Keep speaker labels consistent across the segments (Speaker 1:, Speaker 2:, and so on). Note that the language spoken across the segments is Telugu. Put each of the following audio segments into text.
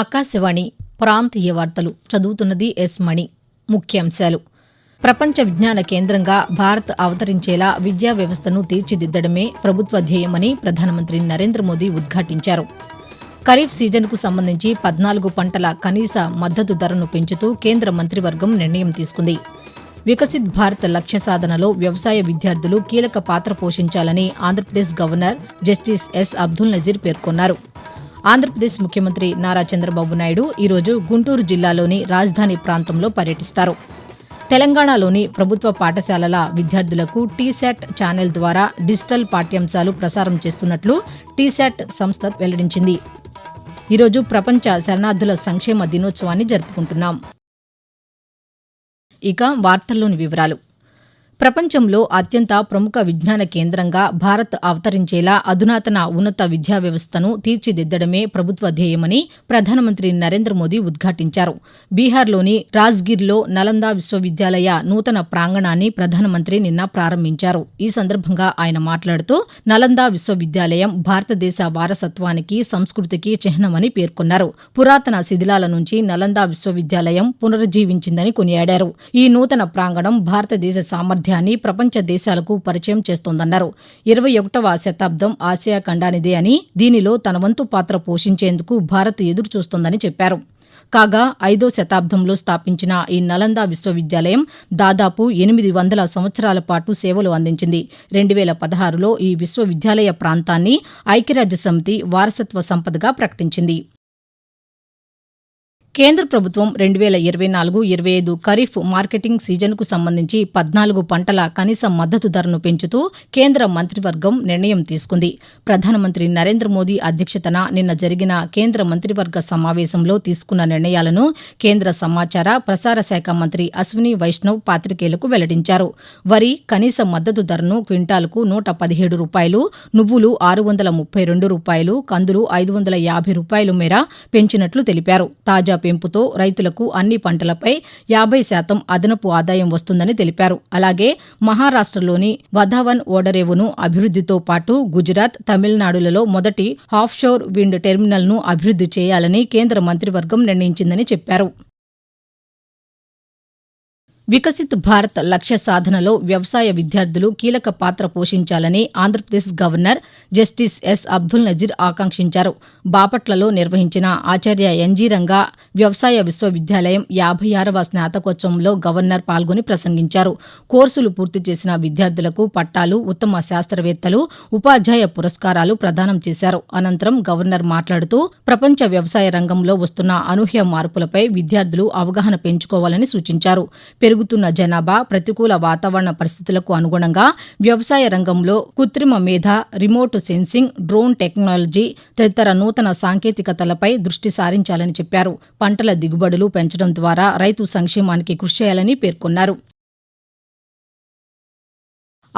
Speaker 1: ఆకాశవాణి ప్రాంతీయ వార్తలు చదువుతున్నది ఎస్ మణి ముఖ్యాంశాలు ప్రపంచ విజ్ఞాన కేంద్రంగా భారత్ అవతరించేలా విద్యా వ్యవస్థను తీర్చిదిద్దడమే ప్రభుత్వ ధ్యేయమని ప్రధానమంత్రి నరేంద్ర మోదీ ఉద్ఘాటించారు ఖరీఫ్ సీజన్కు సంబంధించి పద్నాలుగు పంటల కనీస మద్దతు ధరను పెంచుతూ కేంద్ర మంత్రివర్గం నిర్ణయం తీసుకుంది వికసిత్ భారత్ లక్ష్య సాధనలో వ్యవసాయ విద్యార్థులు కీలక పాత్ర పోషించాలని Andhra Pradesh governor justice S Abdul Nazeer పేర్కొన్నారు ఆంధ్రప్రదేశ్ ముఖ్యమంత్రి నారా చంద్రబాబు నాయుడు ఈరోజు గుంటూరు జిల్లాలోని రాజధాని ప్రాంతంలో పర్యటిస్తారు తెలంగాణలోని ప్రభుత్వ పాఠశాలల విద్యార్థులకు టీశాట్ ఛానల్ ద్వారా డిజిటల్ పాఠ్యాంశాలు ప్రసారం చేస్తున్నట్లు టీశాట్ సంస్థ వెల్లడించింది ఈరోజు ప్రపంచ శరణార్థుల సంక్షేమ దినోత్సవాన్ని జరుపుకుంటున్నాం ఇక వార్తల్లోని వివరాలు ప్రపంచంలో అత్యంత ప్రముఖ విజ్ఞాన కేంద్రంగా భారత్ అవతరించేలా అధునాతన ఉన్నత విద్యా వ్యవస్థను తీర్చిదిద్దడమే ప్రభుత్వ ధ్యేయమని ప్రధానమంత్రి నరేంద్ర మోదీ ఉద్ఘాటించారు బీహార్లోని రాజ్గిర్లో నలందా విశ్వవిద్యాలయ నూతన ప్రాంగణాన్ని ప్రధానమంత్రి నిన్న ప్రారంభించారు ఈ సందర్భంగా ఆయన మాట్లాడుతూ నలందా విశ్వవిద్యాలయం భారతదేశ వారసత్వానికి సంస్కృతికి చిహ్నమని పేర్కొన్నారు పురాతన శిథిలాల నుంచి నలందా విశ్వవిద్యాలయం పునరుజ్జీవించిందని కొనియాడారు ఈ నూతన ప్రాంగణం భారతదేశ సామర్థ్యం సామర్థ్యాన్ని ప్రపంచ దేశాలకు పరిచయం చేస్తోందన్నారు ఇరవై ఒకటవ శతాబ్దం ఆసియా ఖండానిదే అని దీనిలో తన వంతు పాత్ర పోషించేందుకు భారత్ ఎదురుచూస్తోందని చెప్పారు కాగా ఐదో శతాబ్దంలో స్థాపించిన ఈ నలంద విశ్వవిద్యాలయం దాదాపు ఎనిమిది వందల సంవత్సరాల పాటు సేవలు అందించింది రెండు వేల పదహారులో ఈ విశ్వవిద్యాలయ ప్రాంతాన్ని ఐక్యరాజ్య సమితి వారసత్వ సంపదగా ప్రకటించింది కేంద్ర ప్రభుత్వం రెండు వేల ఇరవై నాలుగు ఇరవై ఐదు ఖరీఫ్ మార్కెటింగ్ సీజన్కు సంబంధించి పద్నాలుగు పంటల కనీస మద్దతు ధరను పెంచుతూ కేంద్ర మంత్రివర్గం నిర్ణయం తీసుకుంది ప్రధానమంత్రి నరేంద్ర మోదీ అధ్యక్షతన నిన్న జరిగిన కేంద్ర మంత్రివర్గ సమావేశంలో తీసుకున్న నిర్ణయాలను కేంద్ర సమాచార ప్రసార శాఖ మంత్రి అశ్విని వైష్ణవ్ పాతికేయులకు వెల్లడించారు వరి కనీస మద్దతు ధరను క్వింటాలకు నూట పదిహేడు రూపాయలు నువ్వులు ఆరు వందల ముప్పై రెండు రూపాయలు కందులు ఐదు వందల యాభై రూపాయలు మేర పెంచినట్లు తెలిపారు తాజా పెంపుతో రైతులకు అన్ని పంటలపై యాభై శాతం అదనపు ఆదాయం వస్తుందని తెలిపారు అలాగే మహారాష్టలోని వధావన్ ఓడరేవును అభివృద్దితో పాటు గుజరాత్ తమిళనాడులలో మొదటి ఆఫ్షోర్ విండ్ టెర్మినల్ను అభివృద్ది చేయాలని కేంద్ర మంత్రివర్గం నిర్ణయించిందని చెప్పారు వికసిత్ భారత్ లక్ష్య సాధనలో వ్యవసాయ విద్యార్థులు కీలక పాత్ర పోషించాలని Andhra Pradesh governor justice S Abdul Nazeer ఆకాంక్షించారు బాపట్లలో నిర్వహించిన ఆచార్య ఎన్జీరంగా వ్యవసాయ విశ్వవిద్యాలయం యాభై ఆరవ స్నాతకోత్సవంలో గవర్నర్ పాల్గొని ప్రసంగించారు కోర్సులు పూర్తి చేసిన విద్యార్థులకు పట్టాలు ఉత్తమ శాస్త్రవేత్తలు ఉపాధ్యాయ పురస్కారాలు ప్రదానం చేశారు అనంతరం గవర్నర్ మాట్లాడుతూ ప్రపంచ వ్యవసాయ రంగంలో వస్తున్న అనూహ్య మార్పులపై విద్యార్థులు అవగాహన పెంచుకోవాలని సూచించారు పెరుగుతున్న జనాభా ప్రతికూల వాతావరణ పరిస్థితులకు అనుగుణంగా వ్యవసాయ రంగంలో కృత్రిమ మేధ రిమోట్ సెన్సింగ్ డ్రోన్ టెక్నాలజీ తదితర నూతన సాంకేతికతలపై దృష్టి సారించాలని చెప్పారు పంటల దిగుబడులు పెంచడం ద్వారా రైతు సంక్షేమానికి కృషి చేయాలని పేర్కొన్నారు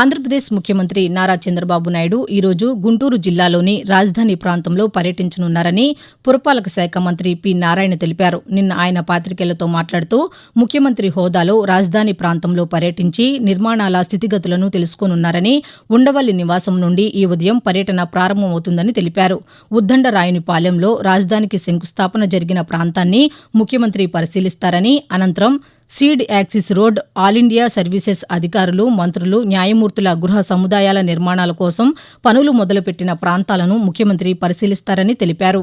Speaker 1: ఆంధ్రప్రదేశ్ ముఖ్యమంత్రి నారా చంద్రబాబు నాయుడు ఈరోజు గుంటూరు జిల్లాలోని రాజధాని ప్రాంతంలో పర్యటించనున్నారని పురపాలక శాఖ మంత్రి పి నారాయణ తెలిపారు నిన్న ఆయన పాతికేయులతో మాట్లాడుతూ ముఖ్యమంత్రి హోదాలో రాజధాని ప్రాంతంలో పర్యటించి నిర్మాణాల స్థితిగతులను తెలుసుకోనున్నారని ఉండవల్లి నివాసం నుండి ఈ ఉదయం పర్యటన ప్రారంభమవుతుందని తెలిపారు ఉద్దండరాయునిపాలెంలో రాజధానికి శంకుస్థాపన జరిగిన ప్రాంతాన్ని ముఖ్యమంత్రి పరిశీలిస్తారని అనంతరం seed access road all India services అధికారులు మంత్రులు న్యాయమూర్తుల గృహ సముదాయాల నిర్మాణాల కోసం పనులు మొదలుపెట్టిన ప్రాంతాలను ముఖ్యమంత్రి పరిశీలిస్తారని తెలిపారు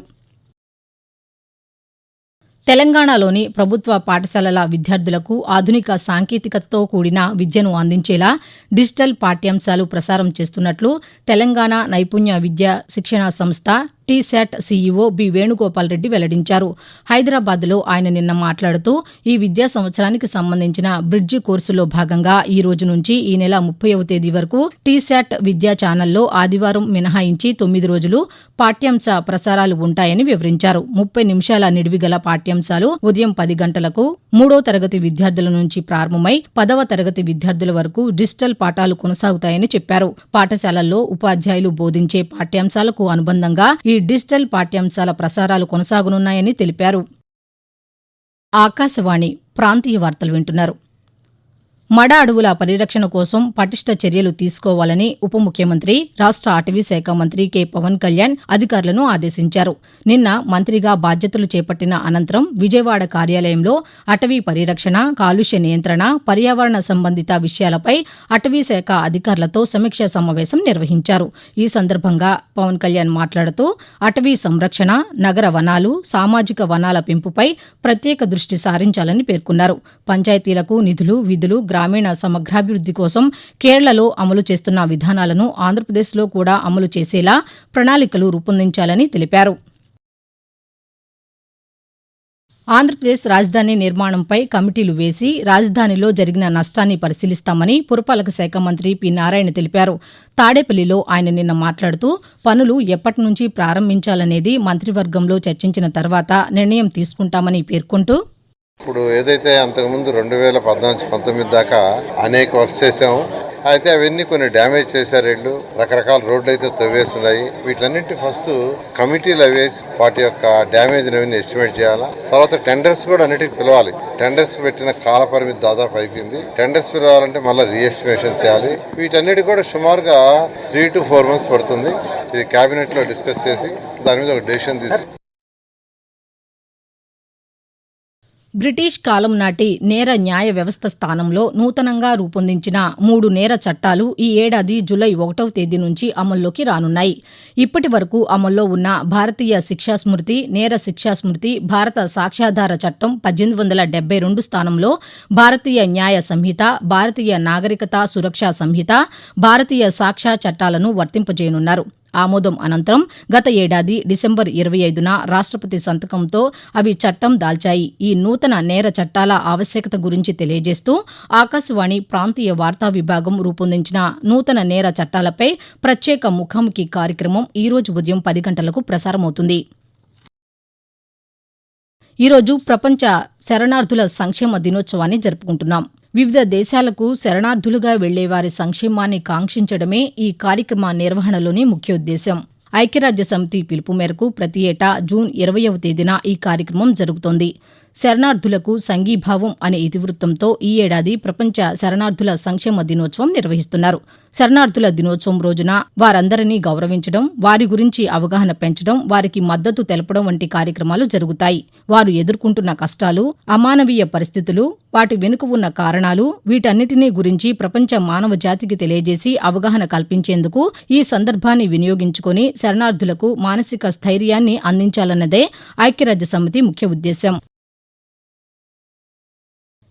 Speaker 1: తెలంగాణలోని ప్రభుత్వ పాఠశాలల విద్యార్థులకు ఆధునిక సాంకేతికతతో కూడిన విద్యను అందించేలా డిజిటల్ పాఠ్యాంశాలు ప్రసారం చేస్తున్నట్లు తెలంగాణ నైపుణ్య విద్యా శిక్షణ సంస్థ T SAT CEO B Venugopal Reddy వెల్లడించారు హైదరాబాద్లో ఆయన నిన్న మాట్లాడుతూ ఈ విద్యా సంవత్సరానికి సంబంధించిన బ్రిడ్జి కోర్సులో భాగంగా ఈ రోజు నుంచి ఈ నెల ముప్పైవ తేదీ వరకు టీశాట్ విద్యా ఛానల్లో ఆదివారం మినహాయించి తొమ్మిది రోజులు పాఠ్యాంశ ప్రసారాలు ఉంటాయని వివరించారు ముప్పై నిమిషాల నిడివిగల పాఠ్యాంశాలు ఉదయం పది గంటలకు మూడో తరగతి విద్యార్థుల నుంచి ప్రారంభమై పదవ తరగతి విద్యార్థుల వరకు డిజిటల్ పాఠాలు కొనసాగుతాయని చెప్పారు పాఠశాలల్లో ఉపాధ్యాయులు బోధించే పాఠ్యాంశాలకు అనుబంధంగా ఈ డిజిటల్ పాఠ్యాంశాల ప్రసారాలు కొనసాగనున్నాయని తెలిపారు ఆకాశవాణి ప్రాంతీయ వార్తలు వింటున్నారు మడ అడవుల పరిరక్షణ కోసం పటిష్ట చర్యలు తీసుకోవాలని ఉప ముఖ్యమంత్రి రాష్ట్ర అటవీ శాఖ మంత్రి కె పవన్ కళ్యాణ్ అధికారులను ఆదేశించారు నిన్న మంత్రిగా బాధ్యతలు చేపట్టిన అనంతరం విజయవాడ కార్యాలయంలో అటవీ పరిరక్షణ కాలుష్య నియంత్రణ పర్యావరణ సంబంధిత విషయాలపై అటవీ శాఖ అధికారులతో సమీక్షా సమావేశం నిర్వహించారు ఈ సందర్భంగా పవన్ కళ్యాణ్ మాట్లాడుతూ అటవీ సంరక్షణ నగర వనాలు సామాజిక వనాల పెంపుపై ప్రత్యేక దృష్టి సారించాలని పేర్కొన్నారు పంచాయతీలకు నిధులు విధులు గ్రామీణ సమగ్రాభివృద్ది కోసం కేరళలో అమలు చేస్తున్న విధానాలను ఆంధ్రప్రదేశ్లో కూడా అమలు చేసేలా ప్రణాళికలు రూపొందించాలని తెలిపారు ఆంధ్రప్రదేశ్ రాజధాని నిర్మాణంపై కమిటీలు వేసి రాజధానిలో జరిగిన నష్టాన్ని పరిశీలిస్తామని పురపాలక శాఖ మంత్రి పి నారాయణ తెలిపారు తాడేపల్లిలో ఆయన నిన్న మాట్లాడుతూ పనులు ఎప్పటి నుంచి ప్రారంభించాలనేది మంత్రివర్గంలో చర్చించిన తర్వాత నిర్ణయం తీసుకుంటామని పేర్కొంటూ
Speaker 2: ఇప్పుడు ఏదైతే అంతకుముందు రెండు వేల పద్నాలుగు పంతొమ్మిది దాకా అనేక వర్క్స్ చేసాము అయితే అవన్నీ కొన్ని డ్యామేజ్ చేశారు ఇళ్ళు రకరకాల రోడ్లు అయితే తవ్వేస్తున్నాయి వీటిలన్నింటి ఫస్ట్ కమిటీలు అవేసి వాటి యొక్క డ్యామేజ్ అవన్నీ ఎస్టిమేట్ చేయాలా తర్వాత టెండర్స్ కూడా అన్నిటికీ పిలవాలి టెండర్స్ పెట్టిన కాల పరిమితి దాదాపు అయిపోయింది టెండర్స్ పిలవాలంటే మళ్ళీ రీఎస్టిమేషన్ చేయాలి వీటన్నిటి కూడా సుమారుగా త్రీ టు ఫోర్ మంత్స్ పడుతుంది ఇది క్యాబినెట్లో డిస్కస్ చేసి దాని మీద ఒక డెసిషన్ తీసుకు
Speaker 1: బ్రిటిష్ కాలం నాటి నేర న్యాయ వ్యవస్థ స్థానంలో నూతనంగా రూపొందించిన మూడు నేర చట్టాలు ఈ ఏడాది జులై ఒకటవ తేదీ నుంచి అమల్లోకి రానున్నాయి ఇప్పటి వరకు అమల్లో ఉన్న భారతీయ శిక్షా స్మృతి నేర శిక్షా స్మృతి భారత సాక్ష్యాధార చట్టం పద్దెనిమిది వందల డెబ్బై రెండు స్థానంలో భారతీయ న్యాయ సంహిత భారతీయ నాగరికత సురక్షా సంహిత భారతీయ సాక్ష్య చట్టాలను వర్తింపజేయనున్నారు ఆమోదం అనంతరం గత ఏడాది డిసెంబర్ ఇరవై ఐదున రాష్ట్రపతి సంతకంతో అవి చట్టం దాల్చాయి ఈ నూతన నేర చట్టాల ఆవశ్యకత గురించి తెలియజేస్తూ ఆకాశవాణి ప్రాంతీయ వార్తా విభాగం రూపొందించిన నూతన నేర చట్టాలపై ప్రత్యేక ముఖాముఖి కార్యక్రమం ఈ రోజు ఉదయం పది గంటలకు ప్రసారమవుతుంది ఈరోజు ప్రపంచ శరణార్థుల సంక్షేమ దినోత్సవాన్ని జరుపుకుంటున్నాం వివిధ దేశాలకు శరణార్థులుగా వెళ్లే వారి సంక్షేమాన్ని కాంక్షించడమే ఈ కార్యక్రమ నిర్వహణలోని ముఖ్య ఉద్దేశం ఐక్యరాజ్య సమితి పిలుపు మేరకు ప్రతి ఏటా జూన్ ఇరవయవ తేదీన ఈ కార్యక్రమం జరుగుతోంది శరణార్థులకు సంఘీభావం అనే ఇతివృత్తంతో ఈ ఏడాది ప్రపంచ శరణార్థుల సంక్షేమ దినోత్సవం నిర్వహిస్తున్నారు శరణార్థుల దినోత్సవం రోజున వారందరినీ గౌరవించడం వారి గురించి అవగాహన పెంచడం వారికి మద్దతు తెలపడం వంటి కార్యక్రమాలు జరుగుతాయి వారు ఎదుర్కొంటున్న కష్టాలు అమానవీయ పరిస్థితులు వాటి వెనుక ఉన్న కారణాలు వీటన్నిటినీ గురించి ప్రపంచ మానవ జాతికి తెలియజేసి అవగాహన కల్పించేందుకు ఈ సందర్భాన్ని వినియోగించుకుని శరణార్థులకు మానసిక స్థైర్యాన్ని అందించాలన్నదే ఐక్యరాజ్య సమితి ముఖ్య ఉద్దేశం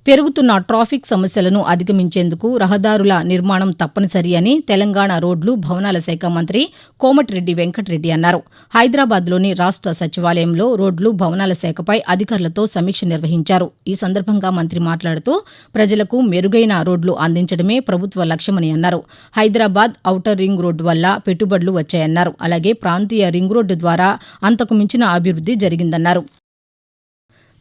Speaker 1: పెరుగుతున్న ట్రాఫిక్ సమస్యలను అధిగమించేందుకు రహదారుల నిర్మాణం తప్పనిసరి అని తెలంగాణ రోడ్లు భవనాల శాఖ మంత్రి కోమటిరెడ్డి వెంకటరెడ్డి అన్నారు హైదరాబాద్లోని రాష్ట సచివాలయంలో రోడ్లు భవనాల శాఖపై అధికారులతో సమీక్ష నిర్వహించారు ఈ సందర్భంగా మంత్రి మాట్లాడుతూ ప్రజలకు మెరుగైన రోడ్లు అందించడమే ప్రభుత్వ లక్ష్యమని అన్నారు హైదరాబాద్ ఔటర్ రింగ్ రోడ్డు వల్ల పెట్టుబడులు వచ్చాయన్నారు అలాగే ప్రాంతీయ రింగ్ రోడ్డు ద్వారా అంతకు మించిన అభివృద్ది జరిగిందన్నారు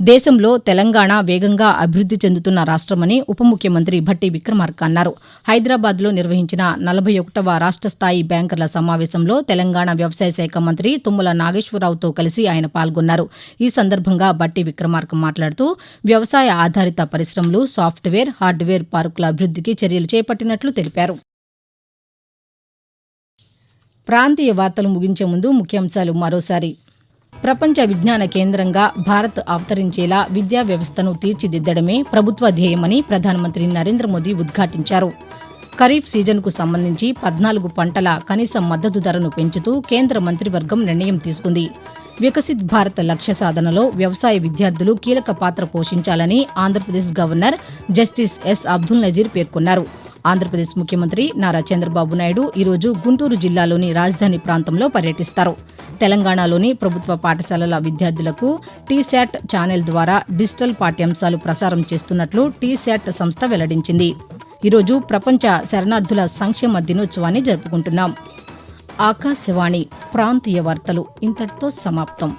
Speaker 1: దేశంలో తెలంగాణ వేగంగా అభివృద్ది చెందుతున్న రాష్టమని ఉప ముఖ్యమంత్రి భట్టి విక్రమార్క అన్నారు హైదరాబాద్లో నిర్వహించిన నలభై ఒకటవ రాష్ట స్థాయి బ్యాంకర్ల సమావేశంలో తెలంగాణ వ్యవసాయ శాఖ మంత్రి తుమ్మల నాగేశ్వరరావుతో కలిసి ఆయన పాల్గొన్నారు ఈ సందర్భంగా భట్టి విక్రమార్క మాట్లాడుతూ వ్యవసాయ ఆధారిత పరిశ్రమలు సాఫ్ట్వేర్ హార్డ్వేర్ పార్కుల అభివృద్దికి చర్యలు చేపట్టినట్లు తెలిపారు ప్రాంతీయ వార్తలు ముగించే ముందు ముఖ్యాంశాలు మరోసారి ప్రపంచ విజ్ఞాన కేంద్రంగా భారత్ అవతరించేలా విద్యా వ్యవస్థను తీర్చిదిద్దడమే ప్రభుత్వ ధ్యేయమని ప్రధానమంత్రి నరేంద్ర మోదీ ఉద్ఘాటించారు ఖరీఫ్ సీజన్కు సంబంధించి పద్నాలుగు పంటల కనీస మద్దతు ధరను పెంచుతూ కేంద్ర మంత్రివర్గం నిర్ణయం తీసుకుంది వికసిత్ భారత్ లక్ష్య సాధనలో వ్యవసాయ విద్యార్థులు కీలక పాత్ర పోషించాలని Andhra Pradesh governor justice S Abdul Nazeer పేర్కొన్నారు ఆంధ్రప్రదేశ్ ముఖ్యమంత్రి నారా చంద్రబాబు నాయుడు ఈరోజు గుంటూరు జిల్లాలోని రాజధాని ప్రాంతంలో పర్యటిస్తారు తెలంగాణలోని ప్రభుత్వ పాఠశాలల విద్యార్థులకు టీశాట్ ఛానల్ ద్వారా డిజిటల్ పాఠ్యాంశాలు ప్రసారం చేస్తున్నట్లు టీశాట్ సంస్థ వెల్లడించింది ఈరోజు ప్రపంచ శరణార్థుల సంక్షేమ దినోత్సవాన్ని జరుపుకుంటున్నాం ఆకాశవాణి ప్రాంతీయ వార్తలు ఇంతటితో సమాప్తం